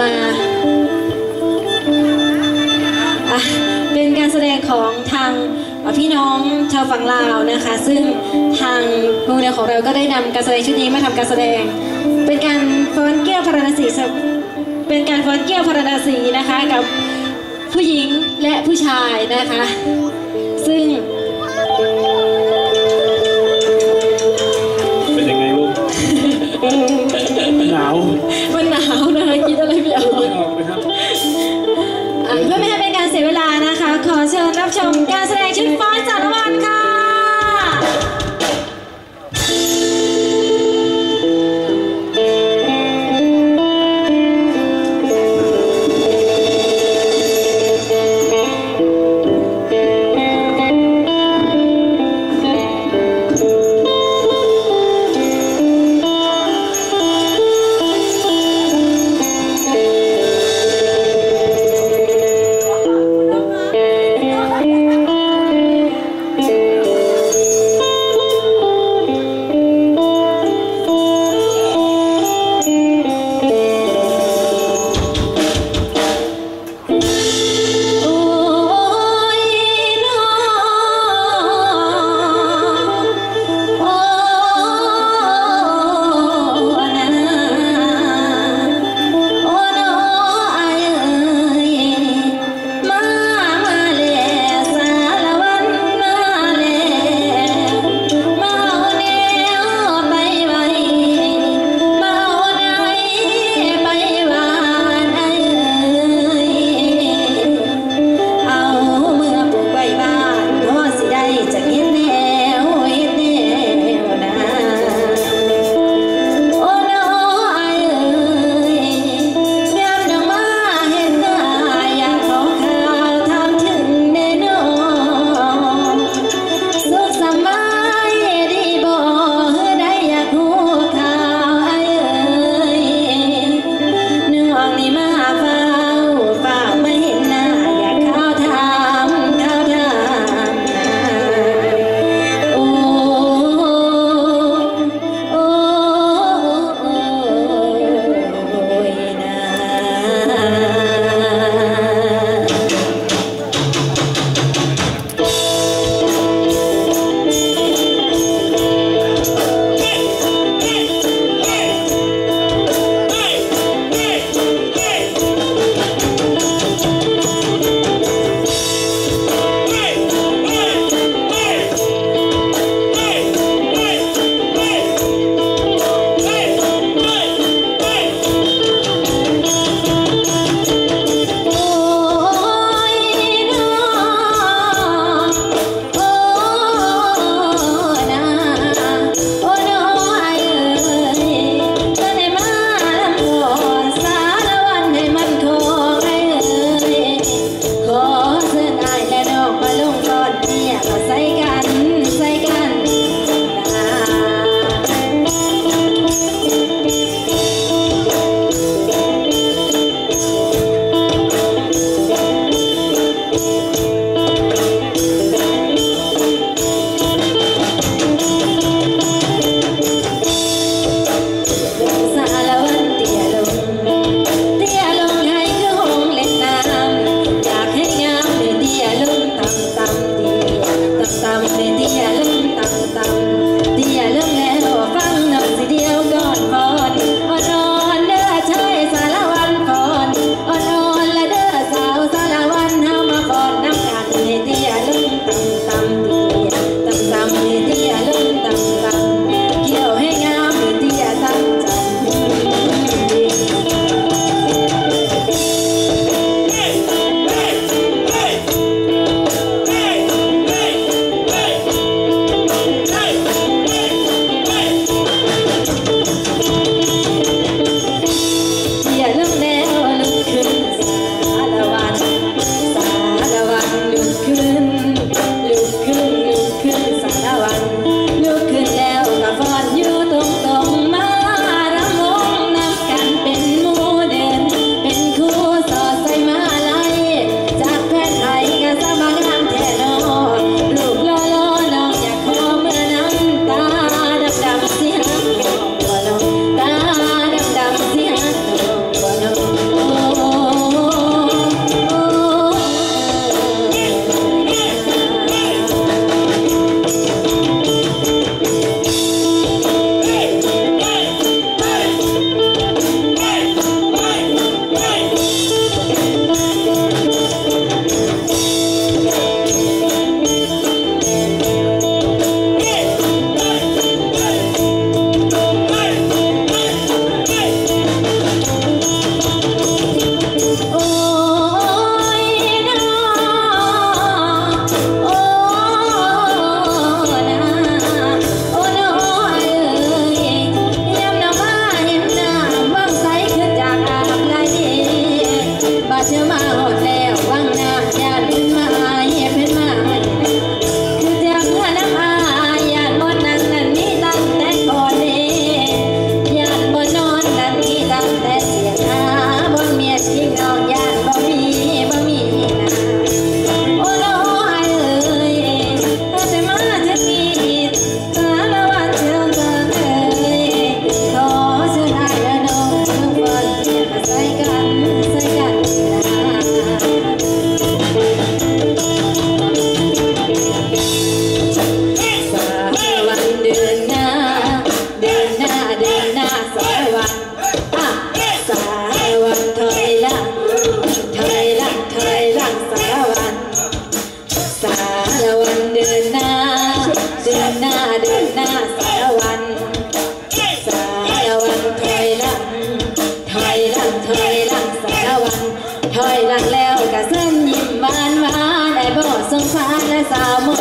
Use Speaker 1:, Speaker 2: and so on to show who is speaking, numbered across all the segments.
Speaker 1: มาเป็นการแสดงของทางพี่น้องชาวฝั่งลาวนะคะ ซึ่งทางโรงเรียนของเราก็ได้นำการแสดงชุดนี้มาทำการแสดง เป็นการฟ้อนแก้วพระนศีเป็นการฟ้อนแก้วพระนศีนะคะกับผู้หญิงและผู้ชายนะคะ ซึ่ง อ
Speaker 2: เ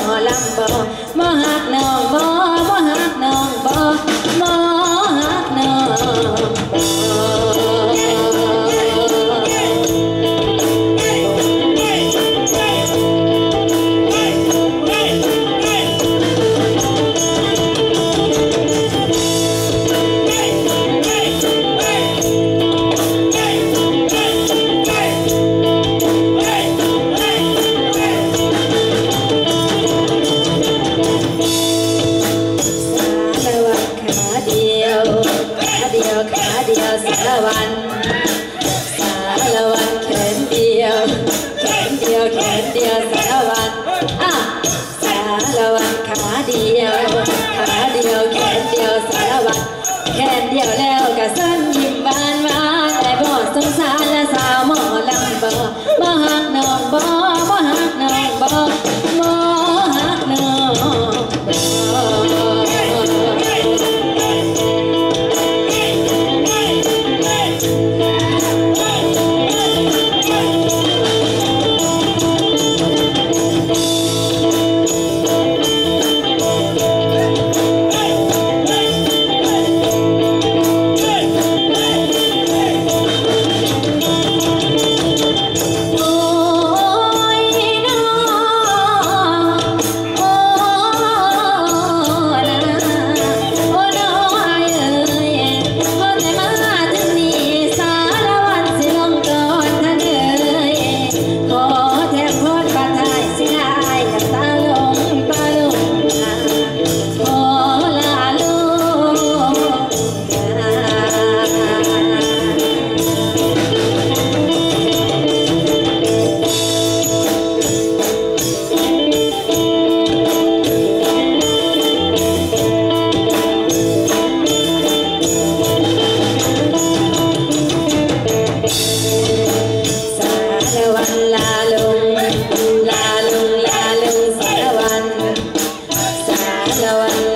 Speaker 2: อ
Speaker 1: ลำบ่บ่หักน้องบ่ oh. so I